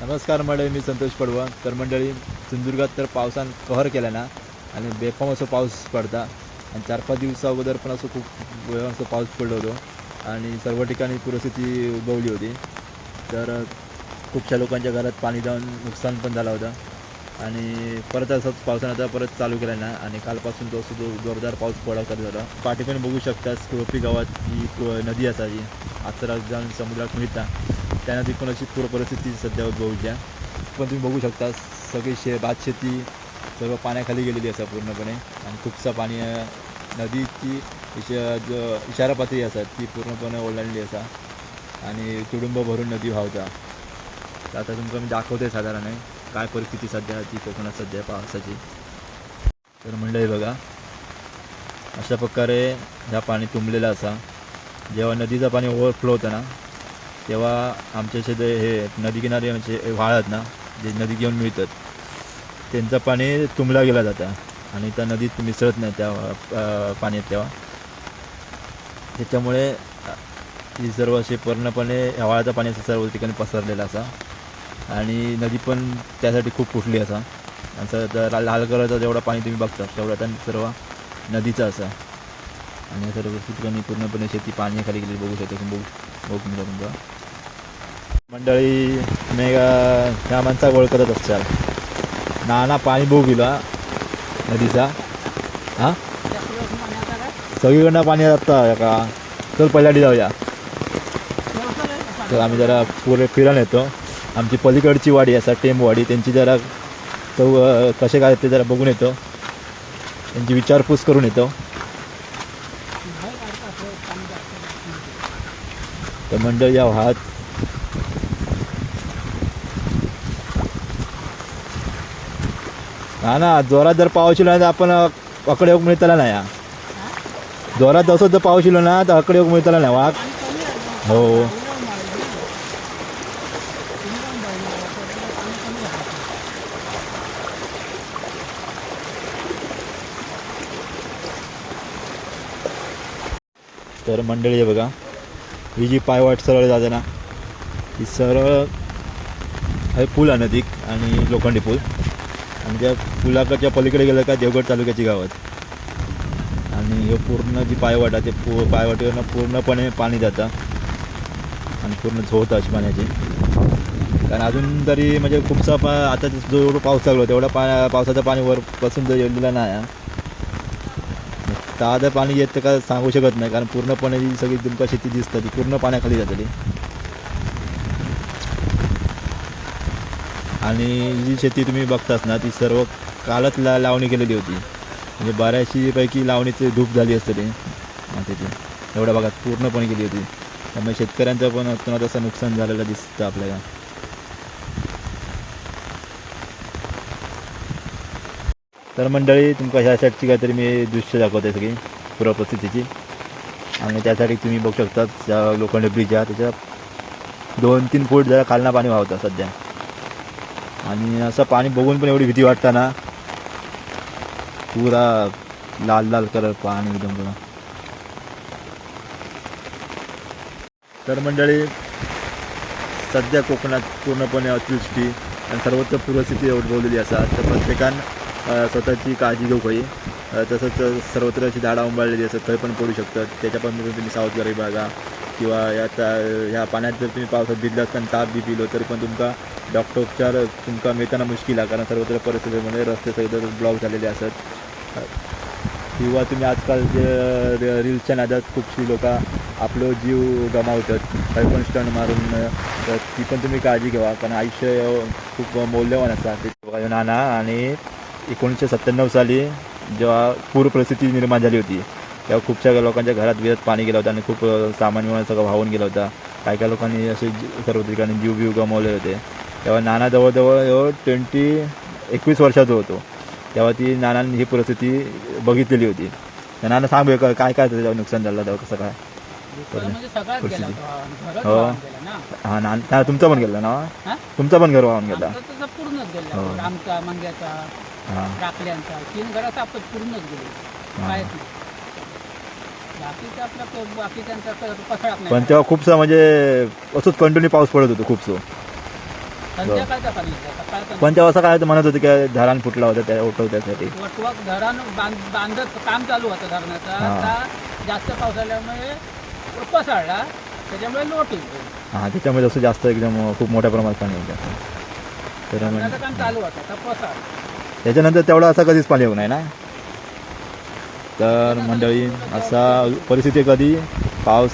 नमस्कार मंडळी मी संतोष पडवा तर मंडळी सिंधुदुर्गात तर पावसान कहर केला ना आणि बेफाम असं पाऊस पडता. आणि चार पाच दिवसा अगोदर पण असं खूप वेळ असं पाऊस पडलो होतो. आणि सर्व ठिकाणी पूरस्थिती उद्भवली होती. तर खूपशा लोकांच्या घरात पाणी जाऊन नुकसान पण झालं होतं. आणि परत असंच पावसानं आता परत चालू केला ना आणि कालपासून तो असं जोरदार पाऊस पडा करत होता. पाठी पण बघू शकतात कुळपी गावात ही नदी नदी असायची आचरा जाऊन समुद्रात मिळता. त्या ती पण अशी पूर परिस्थिती सध्या उद्भवच्या पण तुम्ही बघू शकता सगळी शे भात शेती सर्व पाण्याखाली गेलेली असा पूर्णपणे. आणि खूपसा पाणी नदीची इश जो इशारा पातळी असा ती पूर्णपणे ओलांडली असा आणि तुडुंब भरून नदी व्हावता तर आता तुमचं मी दाखवते साधारण काय परिस्थिती सध्या ती कोकणात सध्या पावसाची. तर मंडळी बघा अशा प्रकारे ह्या पाणी तुंबलेलं असा. जेव्हा नदीचं पाणी ओव्हरफ्लो होतं ना तेव्हा आमच्या शेत हे नदी किनारी म्हणजे वाळत ना जे नदी घेऊन मिळतात त्यांचं पाणी तुंबला गेला जातं. आणि त्या नदीत मिसळत नाही त्या पाण्यात तेव्हा. त्याच्यामुळे ही सर्व असे पूर्णपणे हिवाळ्याचं पाणी असं सर्व ठिकाणी पसरलेलं असा. आणि नदी पण त्यासाठी खूप फुटली असा. असं तर लाल कलरचं जेवढं पाणी तुम्ही बघता तेवढं त्या सर्व नदीचं असा. आणि सर्व ठिकाणी पूर्णपणे शेती पाण्याखाली गेली बघू शकतो बघू बघू तुमचा मंडळी तुम्ही ह्या माणसा ओळखतच नाना पाणी बघू गेला नदीचा. हां? सगळीकडनं पाणी जातं का चल पहिल्याडी जाऊया. तर आम्ही जरा पुरे फिरायला येतो. आमची पलीकडची वाडी असा टेमवाडी त्यांची जरा चौ कसे काय ते जरा बघून येतो. त्यांची विचारपूस करून येतो. तर मंडळ या वाहत हा ना जोरात जर पाऊस येलो ना तर आपण अकडे योग मिळतला नाही हा. जोरात जसं जर पाऊस ना तर अकडे योग मिळतला नाही वाघ. हो. तर मंडळी आहे बघा. ही जी पायवाट सरळ जाते ना ती सरळ हे पूल आहे नदीक आणि लोखंडी पूल. आणि त्या पुलाकडच्या पलीकडे गेलं का देवगड तालुक्याची गावात आणि हे पूर्ण जी पायवाट आहे ते पू पायवाटीवरनं पूर्णपणे पाणी जातं. आणि पूर्ण झोत अशी पाण्याची. कारण अजून तरी म्हणजे खूपसा पा आता जो एवढं पाऊस लागलो तेवढा पा पावसाचं पाणी वरपासून जर येलेलं नाही ताजं पाणी येत का सांगू शकत नाही कारण पूर्णपणे जी सगळी तुमका शेती दिसतं ती पूर्ण पाण्याखाली जातली आणि जी शेती तुम्ही बघताच ना ती सर्व कालच ला लावणी केलेली होती. म्हणजे बऱ्याचशी पैकी लावणीची धूप झाली असतली मातीची एवढ्या भागात पूर्णपणे केली होती. त्यामुळे शेतकऱ्यांचं पण अतोनात असं नुकसान झालेलं दिसतं आपल्याला. तर मंडळी तुमका ह्या साईडची काहीतरी मी दृश्य दाखवते सगळी पूर्वपस्थितीची आणि त्यासाठी तुम्ही बघू शकता ज्या ब्रिज आहे त्याच्या दोन तीन फूट जरा खालना पाणी वाहतं सध्या. आणि असं पाणी बघून पण एवढी भीती वाटतं ना. पुरा लाल लाल कलर पाणी एकदम पुरा. तर मंडळी सध्या कोकणात पूर्णपणे अतिवृष्टी आणि सर्वत्र पूरस्थिती उद्भवलेली असा. तर प्रत्येकान स्वतःची काळजी घेऊ काही तसंच सर्वत्र अशी झाडं उंबाळलेली असतात थंय पण पडू शकतात. त्याच्यापासून तुम्ही सावधगिरी बाळगा. किंवा या ह्या पाण्यात जर तुम्ही पावसात भिजला असताना ताप बी पिलो तरी पण तुमका डॉक्टर उपचार तुमका मिळताना मुश्किल आहे कारण सर्वत्र परिस्थितीमध्ये रस्ते सगळे ब्लॉक झालेले असतात. किंवा तुम्ही आजकाल जे रील्सच्या नादात खूपशी लोक आपलं जीव गमावतात काही पण स्टंट मारून तर ती पण तुम्ही काळजी घेवा कारण आयुष्य खूप मौल्यवान असतं नाना आणि एकोणीसशे सत्त्याण्णव साली जेव्हा पूर परिस्थिती निर्माण झाली होती तेव्हा खूपशा लोकांच्या घरात विरत पाणी गेलं होतं आणि खूप सामान विमान सगळं वाहून गेलं होतं. काही काही लोकांनी असे सर्व ठिकाणी जीव बीव गमावले होते. तेव्हा नाना जवळजवळ ट्वेंटी एकवीस वर्षाचा होतो. तेव्हा ती नानांनी ही परिस्थिती बघितलेली होती. त्या नाना सांग बरं का- काय काय त्याच्यावर नुकसान झालं तेव्हा कसं काय? म्हणजे हो. हा ना तुमचा पण गेला ना? तुमचा पण घर वाहून गेला. पूर्णच हो. आमचा मंग्याचा हां. पूर्णच गेले. बाकीचं आपलं तो बाकीच्यांचा तर पसळत नाही पण तेव्हा खूपसा म्हणजे असंच कंटिन्यू पाऊस पडत होतो खूपसो. संध्याकाळचा पाणी सकाळचा पण. तेव्हा असं काय म्हणत होते की धरण फुटला होता त्या उठवण्यासाठी वटवक धरण बांध बांधत काम चालू होतं धरणाचं. हा. आता जास्त पाऊस आल्यामुळे पसरला त्याच्यामुळे लोट हां त्याच्यामुळे असं जास्त एकदम खूप मोठ्या प्रमाणात पाणी होतं तर धरणाचं काम चालू होतं आता पसर त्याच्यानंतर तेवढा असा कधीच पाणी येऊ नाही ना? तर मंडळी असा परिस्थिती कधी? पाऊस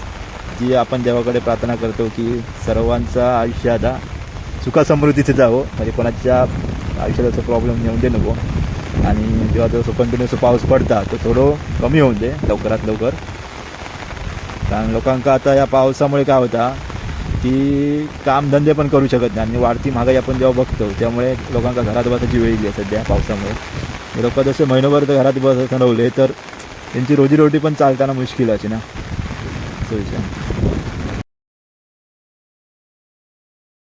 जी आपण देवाकडे प्रार्थना करतो की सर्वांचा आयुष्य आता सुखासमृद्धीचे जावं म्हणजे कोणाच्या आयुष्यात असं प्रॉब्लेम येऊन दे नको. आणि जेव्हा जो कंटिन्युअस पाऊस पडता तो थोडं कमी होऊन दे लवकरात लवकर. कारण लोकांका आता या पावसामुळे काय होता की कामधंदे पण करू शकत नाही. आणि वाढती महागाई आपण जेव्हा बघतो त्यामुळे लोकांका घरात बसायची वेळ आहे सध्या पावसामुळे. लोक जसे महिनोभर घरात बस ठरवले तर त्यांची रोजीरोटी पण चालताना मुश्किल असे ना. सोयीच्या